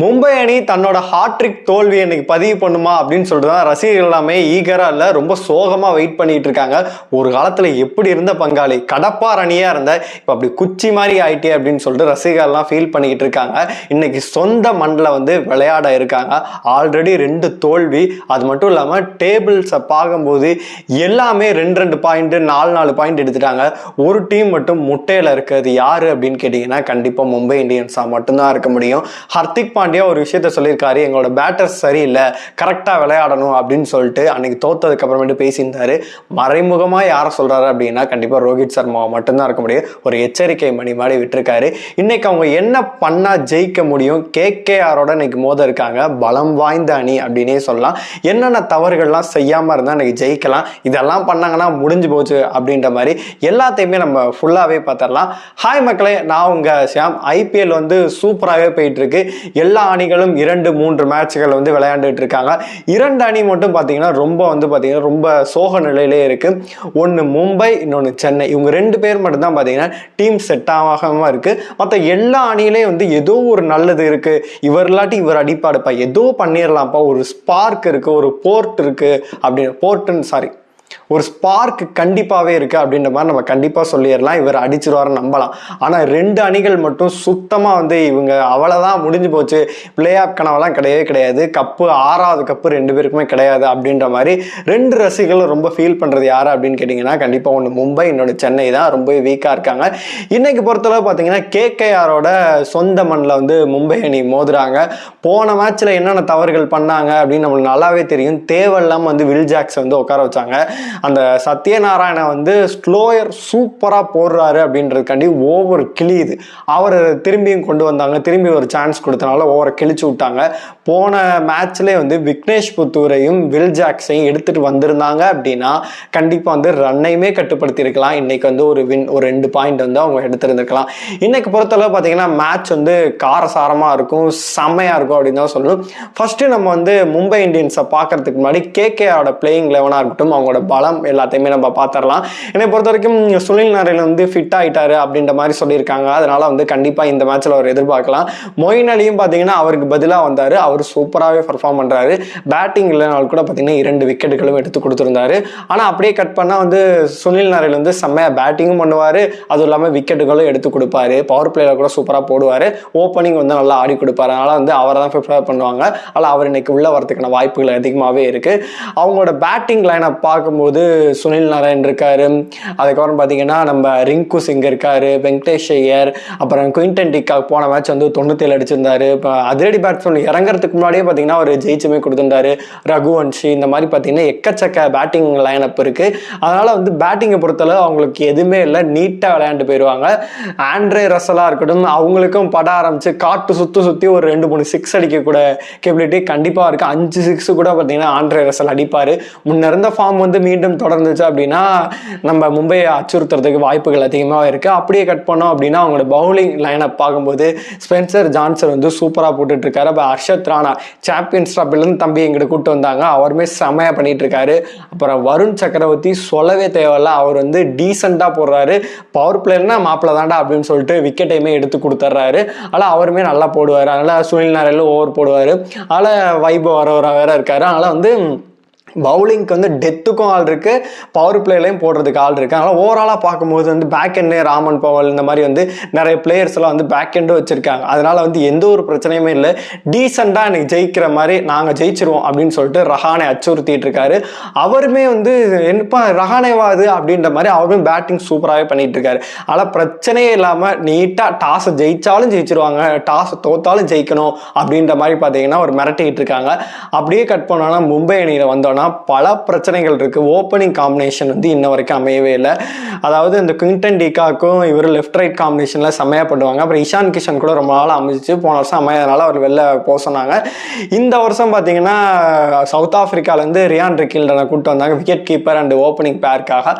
மும்பை அணி தன்னோட ஹாட்ரிக் தோல்வி இன்னைக்கு பதிவு பண்ணுமா அப்படின்னு சொல்லிட்டு தான் ரசிகர்கள் எல்லாமே ஈகரா இல்லை ரொம்ப சோகமாக வெயிட் பண்ணிட்டு இருக்காங்க. ஒரு காலத்தில் எப்படி இருந்த பங்காளி? கடப்பார் அணியாக இருந்த இப்போ அப்படி குச்சி மாதிரி ஆயிட்டே அப்படின்னு சொல்லிட்டு ரசிகர்லாம் ஃபீல் பண்ணிக்கிட்டு இருக்காங்க. இன்னைக்கு சொந்த மண்ணில் வந்து விளையாட இருக்காங்க. ஆல்ரெடி ரெண்டு தோல்வி. அது மட்டும் இல்லாமல் டேபிள்ஸை பார்க்கும்போது எல்லாமே ரெண்டு ரெண்டு பாயிண்ட் நாலு நாலு பாயிண்ட் எடுத்துட்டாங்க. ஒரு டீம் மட்டும் முட்டையில் இருக்கிறது யார் அப்படின்னு கேட்டிங்கன்னா கண்டிப்பாக மும்பை இந்தியன்ஸாக மட்டும்தான் இருக்க முடியும். ஹர்திக் பாண்டியா ஒரு விஷயத்த சொல்லியிருக்காரு. எங்களோட பேட்டர்ஸ் சரியில்லை கரெக்டாக விளையாடணும் அப்படின்னு சொல்லிட்டு அன்னைக்கு தோத்ததுக்கு அப்புறமேட்டு பேசியிருந்தாரு. மறைமுகமாக யாரை சொல்கிறாரு அப்படின்னா கண்டிப்பாக ரோஹித் சர்மாவை மட்டும்தான் இருக்க முடியும். ஒரு எச்சரிக்கை மணி மாதிரி விட்டுருக்காரு. இன்னைக்கு அவங்க என்ன பண்ணால் ஜெயிக்க முடியும்? கேகேஆரோட இன்னைக்கு மோத இருக்காங்க. பலம் வாய்ந்த அணி அப்படின்னே சொல்லலாம். என்னென்ன தவறுகள்லாம் செய்யாமல் இருந்தால் இன்னைக்கு ஜெயிக்கலாம்? இதெல்லாம் பண்ணாங்கன்னா முடிஞ்சு போச்சு அப்படின்ற மாதிரி எல்லாத்தையுமே நம்ம ஃபுல்லாகவே பார்த்துடலாம். ஹாய் மக்களே நான் உங்கள் ஷியாம். ஐபிஎல் வந்து சூப்பராகவே போயிட்டுருக்கு எல்லா எல்லா அணிகளும் இரண்டு மூன்று மேட்ச்கள் வந்து விளையாண்டுட்டு இருக்காங்க. இரண்டு அணி மட்டும் பார்த்தீங்கன்னா ரொம்ப வந்து பார்த்தீங்கன்னா ரொம்ப சோக நிலையிலே இருக்கு. ஒன்று மும்பை இன்னொன்று சென்னை. இவங்க ரெண்டு பேர் மட்டும்தான் பார்த்தீங்கன்னா டீம் செட் ஆகாம இருக்கு. மற்ற எல்லா அணியிலையும் வந்து ஏதோ ஒரு நல்லது இருக்கு. இவர் இல்லாட்டி இவர் அடிப்பாடுப்பா. ஏதோ பண்ணிடலாம்ப்பா ஒரு ஸ்பார்க் இருக்கு ஒரு போர்ட் இருக்கு அப்படின்னு போர்ட்டுன்னு சாரி ஒரு ஸ்பார்க் கண்டிப்பாகவே இருக்குது அப்படின்ற மாதிரி நம்ம கண்டிப்பாக சொல்லிடலாம். இவர் அடிச்சிருவாரு நம்பலாம். ஆனால் ரெண்டு அணிகள் மட்டும் சுத்தமாக வந்து இவங்க அவ்வளோதான் முடிஞ்சு போச்சு. பிளே ஆஃப் கனவெல்லாம் கிடையவே கிடையாது. கப்பு ஆறாவது கப்பு ரெண்டு பேருக்குமே கிடையாது அப்படின்ற மாதிரி ரெண்டு ரசிகர்களும் ரொம்ப ஃபீல் பண்ணுறது யார் அப்படின்னு கேட்டிங்கன்னா கண்டிப்பாக ஒன்று மும்பை இன்னொன்று சென்னை தான் ரொம்ப வீக்காக இருக்காங்க. இன்றைக்கு பொறுத்தளவு பார்த்தீங்கன்னா கேகேஆரோட சொந்த மண்ணில் வந்து மும்பை அணி மோதுறாங்க. போன மேட்ச்சில் என்னென்ன தவறுகள் பண்ணாங்க அப்படின்னு நம்மளுக்கு நல்லாவே தெரியும். தேவையில்லாமல் வந்து வில் ஜாக்ஸ் வந்து உட்கார வச்சாங்க. அந்த சத்யநாராயண வந்து ஸ்லோயர் சூப்பராக போடுறாரு அப்படின்றதுக்காண்டி ஓவர் கிளியுது அவர் திரும்பியும் கொண்டு வந்தாங்க. திரும்பி ஒரு சான்ஸ் கொடுத்தனால ஓவரை கிழிச்சு விட்டாங்க. போன மேட்ச்லேயே வந்து விக்னேஷ் புத்தூரையும் வில் ஜாக்ஸையும் எடுத்துகிட்டு வந்திருந்தாங்க அப்படின்னா கண்டிப்பாக வந்து ரன்னையுமே கட்டுப்படுத்தியிருக்கலாம். இன்றைக்கி வந்து ஒரு வின் ஒரு ரெண்டு பாயிண்ட் வந்து அவங்க எடுத்திருந்துருக்கலாம். இன்னைக்கு பொறுத்தளவு பார்த்தீங்கன்னா மேட்ச் வந்து காரசாரமாக இருக்கும் செம்மையாக இருக்கும் அப்படின்னு தான் சொல்லணும். ஃபஸ்ட்டு நம்ம வந்து மும்பை இந்தியன்ஸை பார்க்கறதுக்கு முன்னாடி கேகேஆரோட பிளேயிங் லெவனாக இருக்கட்டும் அவங்களோட பலம் எல்லாத்தையுமே நம்ம பார்த்துடலாம். என்னை பொறுத்த வரைக்கும் சுனில் நாராயண் வந்து ஃபிட் ஆகிட்டாரு அப்படின்ற மாதிரி சொல்லியிருக்காங்க. அதனால் வந்து கண்டிப்பாக இந்த மேட்ச்சில் அவர் எதிர்பார்க்கலாம். மொயின் அலியும் பார்த்தீங்கன்னா அவருக்கு பதிலாக வந்தார். அவர் சூப்பராகவே பர்ஃபார்ம் பண்ணுறாரு பேட்டிங் இல்லைனாலும் கூட பார்த்தீங்கன்னா இரண்டு விக்கெட்டுகளும் எடுத்து கொடுத்துருந்தாரு. ஆனால் அப்படியே கட் பண்ணால் வந்து சுனில் நாராயண் வந்து செம்மையாக பேட்டிங்கும் பண்ணுவார். அதுவும் இல்லாமல் விக்கெட்டுகளும் எடுத்து கொடுப்பாரு. பவர் பிளேயில் கூட சூப்பராக போடுவார். ஓப்பனிங் வந்து நல்லா ஆடி கொடுப்பாரு. அதனால் வந்து அவரை தான் ப்ரிஃபர் பண்ணுவாங்க. ஆனால் அவர் இன்னைக்கு உள்ள வரதுக்கான வாய்ப்புகள் அதிகமாகவே இருக்குது அவங்களோட பேட்டிங் லைனை பார்க்கும்போது சுனில் நாராயண் இருக்கார். அதுக்கப்புறம் பார்த்தீங்கன்னா நம்ம ரிங்கு சிங் இருக்கார் வெங்கடேஷ் ஐயர் அப்புறம் குயின்டன் டிக்காக் போன மேட்ச் வந்து தொண்ணூத்தேழு அடிச்சிருந்தாரு. இப்போ அதிரடி பேட்ஸ்மேன் இறங்குறதுக்கு முன்னாடியே பார்த்தீங்கன்னா அவர் ஜெயிச்சுமே கொடுத்துருந்தாரு. ரகுவன்ஷி இந்த மாதிரி பார்த்தீங்கன்னா எக்கச்சக்க பேட்டிங் லைனப் இருக்கு. அதனால வந்து பேட்டிங்கை பொறுத்தளவு அவங்களுக்கு எதுவுமே இல்லை. நீட்டாக விளையாண்டு போயிடுவாங்க ஆண்ட்ரே ரசலாக இருக்கட்டும் அவங்களுக்கும் பட ஆரம்பிச்சு காட்டு சுற்றி சுற்றி ஒரு ரெண்டு மூணு சிக்ஸ் அடிக்கக்கூட கேபிலிட்டி கண்டிப்பாக இருக்கு. அஞ்சு சிக்ஸ் கூட பார்த்தீங்கன்னா ஆண்ட்ரே ரசல் அடிப்பார். முன்ன இருந்த ஃபார்ம் வந்து மீண்டும் தொடர்ந்துச்சு அப்படின்னா நம்ம மும்பையை அச்சுறுத்துறதுக்கு வாய்ப்புகள் அதிகமாக இருக்குது அப்படியே கட் பண்ணோம் அப்படின்னா அவங்களோட பவுலிங் லைனப் பார்க்கும்போது ஸ்பென்சர் ஜான்சன் வந்து சூப்பராக போட்டுட்ருக்காரு அப்போ ஹர்ஷத் ராணா சாம்பியன்ஸ் ட்ராஃபிலேருந்து தம்பி எங்கிட்ட கூப்பிட்டு வந்தாங்க. அவருமே செமையாக பண்ணிகிட்டு இருக்காரு அப்புறம் வருண் சக்கரவர்த்தி சொல்லவே தேவையில்ல. அவர் வந்து டீசெண்டாக போடுறாரு. பவர் பிளேயர்னா மாப்பிள்ள தாண்டா அப்படின்னு சொல்லிட்டு விக்கெட்டையுமே எடுத்து கொடுத்துட்றாரு. ஆனால் அவருமே நல்லா போடுவார். அதனால் சுனில் நாரையில் ஓவர் போடுவார். அதனால் வைபவ் வர வேற இருக்காரு. அதனால் வந்து பவுலிங்க்கு வந்து டெத்துக்கும் ஆள் இருக்கு பவர் பிளேலையும் போடுறதுக்கு ஆள் இருக்கு. அதனால ஓவராலாக பார்க்கும்போது வந்து பேக் எண்டு ராமன் பவல் இந்த மாதிரி வந்து நிறைய பிளேயர்ஸ் எல்லாம் வந்து பேக் எண்டும் வச்சிருக்காங்க. அதனால வந்து எந்த ஒரு பிரச்சனையுமே இல்லை. டீசெண்டாக எனக்கு ஜெயிக்கிற மாதிரி நாங்கள் ஜெயிச்சிருவோம் அப்படின்னு சொல்லிட்டு ரஹானை அச்சுறுத்திட்டு இருக்காரு. அவருமே வந்து என்னப்பா ரஹானேவா அது அப்படின்ற மாதிரி அவருமே பேட்டிங் சூப்பராகவே பண்ணிட்டு இருக்காரு. ஆனால் பிரச்சனையே இல்லாமல் நீட்டாக டாஸை ஜெயிச்சாலும் ஜெயிச்சிருவாங்க டாஸ் தோத்தாலும் ஜெயிக்கணும் அப்படின்ற மாதிரி பார்த்தீங்கன்னா ஒரு மிரட்டிக்கிட்டு இருக்காங்க. அப்படியே கட் பண்ணோன்னா மும்பை அணியில் வந்தோன்னா பல பிரச்சனைகள் இருக்குது ஓப்பனிங் காம்பினேஷன் வந்து இன்ன வரைக்கும் அமையவே இல்லை. அதாவது இந்த குவிண்டன் டிகாக்கும் இவர் லெஃப்ட் ரைட் காம்பினேஷனில் செம்மையாக பண்ணுவாங்க. அப்புறம் இஷான் கிஷன் கூட ரொம்ப நாள் அமைச்சு போன வருஷம் அமையாதனால அவர் வெளில போக சொன்னாங்க. இந்த வருஷம் பார்த்தீங்கன்னா சவுத் ஆஃப்ரிக்காவிலேருந்து ரியான் ரிக்கில்டனை கூப்பிட்டு வந்தாங்க. விக்கெட் கீப்பர் அண்ட் ஓப்பனிங் பேருக்காக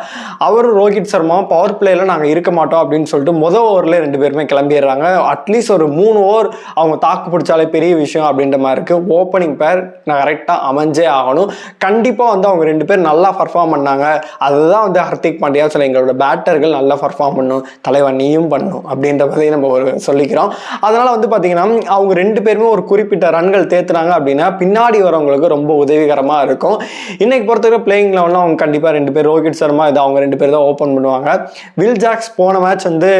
அவரும் ரோஹித் சர்மாவும் பவர் பிளேயில் நாங்கள் இருக்க மாட்டோம் அப்படின்னு சொல்லிட்டு முதல் ஓவரில் ரெண்டு பேருமே கிளம்பிடுறாங்க. அட்லீஸ்ட் ஒரு மூணு ஓவர் அவங்க தாக்கு பிடிச்சாலே பெரிய விஷயம் அப்படின்ற மாதிரி இருக்குது ஓப்பனிங் பேர் நான் கரெக்டாக அமைஞ்சே ஆகணும். கண்டிப்பாக வந்து அவங்க ரெண்டு பேர் நல்லா பர்ஃபார்ம் பண்ணாங்க. அதுதான் வந்து ஹர்திக் பாண்டியா சொல்ல எங்களோட பேட்டர்கள் நல்லா பர்ஃபார்ம் பண்ணும். தலைவன் நீயும் பண்ணும் அப்படின்ற மாதிரி நம்ம ஒரு சொல்லிக்கிறோம். அதனால் வந்து பார்த்தீங்கன்னா அவங்க ரெண்டு பேருமே ஒரு குறிப்பிட்ட ரன்கள் தேத்துனாங்க அப்படின்னா பின்னாடி வரவங்களுக்கு ரொம்ப உதவிகரமாக இருக்கும். இன்னைக்கு பொறுத்தவரை பிளேயிங் லெவலில் அவங்க கண்டிப்பாக ரெண்டு பேர் ரோஹித் சர்மா இது அவங்க ரெண்டு பேர் தான் ஓப்பன் பண்ணுவாங்க. வில் ஜாக்ஸ் போன மேட்ச் வந்து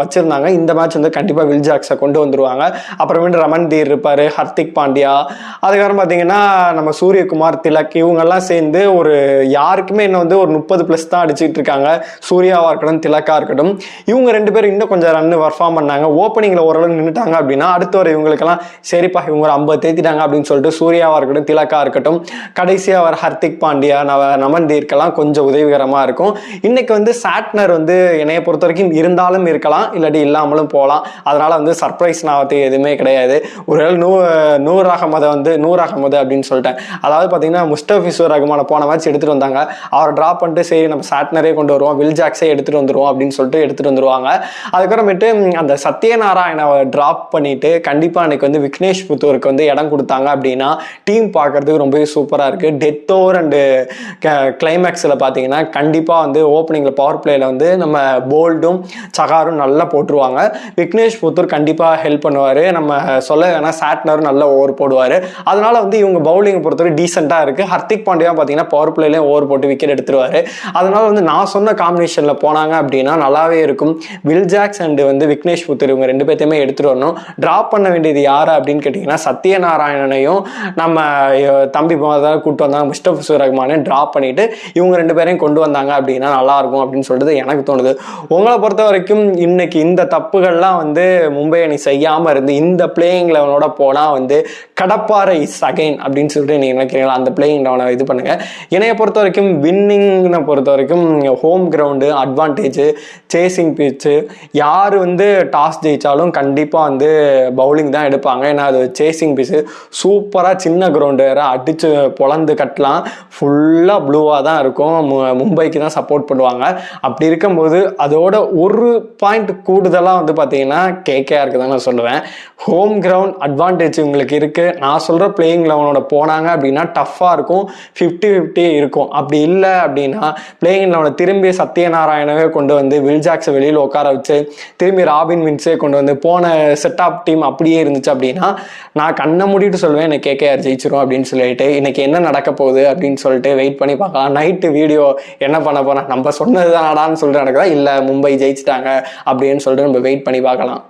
வச்சுருந்தாங்க. இந்த மேட்ச் வந்து கண்டிப்பாக வில் ஜாக்ஸை கொண்டு வந்துருவாங்க. அப்புறமேட்டு ரமன் தீர் இருப்பார் ஹர்திக் பாண்டியா. அதுக்கப்புறம் பார்த்தீங்கன்னா நம்ம சூரியகுமார் திலக் இவங்கெல்லாம் சேர்ந்து ஒரு யாருக்குமே என்ன வந்து ஒரு முப்பது ப்ளஸ் தான் அடிச்சுட்டு இருக்காங்க. சூர்யாவாக இருக்கட்டும் திலக்கா இருக்கட்டும். இவங்க ரெண்டு பேரும் இன்னும் கொஞ்சம் ரன் பர்ஃபார்ம் பண்ணாங்க. ஓப்பனிங்கில் ஓரளவு நின்றுட்டாங்க அப்படின்னா அடுத்து வர இவங்களுக்கெல்லாம் சரிப்பா இவங்க ஒரு ஐம்பது தேத்திட்டாங்க அப்படின்னு சொல்லிட்டு சூர்யாவாக இருக்கட்டும் திலக்கா இருக்கட்டும் கடைசியாக வர ஹர்திக் பாண்டியா நவ நமன் தீர்க்கெல்லாம் கொஞ்சம் உதவிகரமாக இருக்கும். இன்னைக்கு வந்து சாட்னர் வந்து என்னைய பொறுத்த வரைக்கும் இருந்தாலும் இருக்கலாம் இல்லாட்டி இல்லாமலும் போகலாம். அதனால் வந்து சர்ப்ரைஸ் நாவத்து எதுவுமே கிடையாது. ஒருவேளை நூ நூர் அகமதை வந்து நூர் அகமது அப்படின்னு சொல்லிட்டேன். அதாவது பார்த்தீங்கன்னா முஸ்டபிசூர் ரகுமான போன மேட்ச் எடுத்துகிட்டு வந்தாங்க. அவரை ட்ராப் பண்ணிட்டு சரி நம்ம சாட்னரே கொண்டு வருவோம் வில் ஜாக்ஸே எடுத்துகிட்டு வந்துருவோம் அப்படின்னு சொல்லிட்டு எடுத்துகிட்டு வந்துருவாங்க. அதுக்கப்புறமேட்டு அந்த சத்யநாராயணாவை ட்ராப் பண்ணிட்டு கண்டிப்பாக அன்னைக்கு வந்து விக்னேஷ் புத்தூருக்கு வந்து இடம் கொடுத்தாங்க அப்படின்னா டீம் பார்க்கறதுக்கு ரொம்பவே சூப்பராக இருக்குது டெத் ஓவர் அண்டு கிளைமேக்ஸில் பார்த்தீங்கன்னா கண்டிப்பாக வந்து ஓப்பனிங்கில் பவர் பிளேயில் வந்து நம்ம போல்டும் சகாரும் நல்லா போட்டுருவாங்க. விக்னேஷ் புத்தூர் கண்டிப்பாக ஹெல்ப் பண்ணுவார். நம்ம சொல்ல வேணா சாட்னரும் நல்லா ஓவர் போடுவார். அதனால வந்து இவங்க பவுலிங் பொறுத்தவரை டீசெண்டாக இருக்குது ஹர்திக் பாண்டியா பார்த்தீங்கன்னா பவர் பிளேலையும் ஓவர் போட்டு விக்கெட் எடுத்துருவார். அதனால வந்து நான் சொன்ன காம்பினேஷனில் போனாங்க அப்படின்னா நல்லாவே இருக்கும். வில் ஜாக்ஸ் அண்டு வந்து விக்னேஷ் புத்தூர் இவங்க ரெண்டு பேர்த்தையுமே எடுத்துகிட்டு வரணும். ட்ராப் பண்ண வேண்டியது யார் அப்படின்னு கேட்டிங்கன்னா சத்யநாராயணனையும் நம்ம தம்பி தான் கூப்பிட்டு வந்தாங்க முஸ்டபிசூர் ரஹ்மானையும் ட்ராப் பண்ணிட்டு இவங்க ரெண்டு பேரையும் கொண்டு வந்தாங்க அப்படின்னா நல்லா இருக்கும் அப்படின்னு சொல்லிட்டு எனக்கு தோணுது. உங்களை பொறுத்த வரைக்கும் இன்னைக்கு இந்த தப்புகள்லாம் வந்து மும்பை அணி செய்யாமல் இருந்து இந்த பிளேயிங் லெவனோட போனால் வந்து கடப்பாறை இஸ் அகைன் அப்படின்னு சொல்லிட்டு நீங்கள் நினைக்கிறீங்களா? அந்த பிளேயிங் லெவனை இது பண்ணுங்க. என்னைய பொறுத்த வரைக்கும் வின்னிங்கனை பொறுத்த வரைக்கும் ஹோம் கிரவுண்டு அட்வான்டேஜ் சேசிங் பிச்சு யார் வந்து டாஸ் ஜெயித்தாலும் கண்டிப்பாக வந்து பவுலிங் தான் எடுப்பாங்க. ஏன்னா அது சேசிங் பிச்சு சூப்பராக சின்ன கிரவுண்டு வேறு அடித்து பொழந்து கட்டலாம். ஃபுல்லாக ப்ளூவாக தான் இருக்கும். மும்பைக்கு தான் சப்போர்ட் பண்ணுவாங்க. அப்படி இருக்கும்போது அதோட ஒரு பாயிண்ட் கூடுதலாக வந்து பார்த்தீங்கன்னா கேகேஆருக்கு தான் நான் சொல்லுவேன். ஹோம் கிரவுண்ட் அட்வான்டேஜ் உங்களுக்கு இருக்குது நான் சொல்கிற பிளேயிங் லெவனோட போனாங்க அப்படின்னா டஃப்பாக இருக்கும். ஃபிஃப்டி ஃபிஃப்டி இருக்கும். அப்படி இல்லை அப்படின்னா பிளேயிங் லெவனை திரும்பி சத்யநாராயணவே கொண்டு வந்து வில்ஜாக்ஸை வெளியில் உட்கார வச்சு திரும்பி ராபின் வின்ஸே கொண்டு வந்து போன செட் ஆப் டீம் அப்படியே இருந்துச்சு அப்படின்னா நான் கண்ணை மூடிட்டு சொல்லுவேன் எனக்கு கேகேஆர் ஜெயிச்சிரும் அப்படின்னு சொல்லிட்டு இன்னைக்கு என்ன நடக்க போகுது அப்படின்னு சொல்லிட்டு வெயிட் பண்ணி பார்க்கலாம் நைட்டு வீடியோ என்ன பண்ண போறேன்? நம்ம சொன்னது தானடான்னு சொல்லிட்டு நடக்குதா? இல்லை மும்பை ஜெயிச்சிட்டாங்க அப்படின்னு சொல்லிட்டு நம்ம வெயிட் பண்ணி பார்க்கலாம்.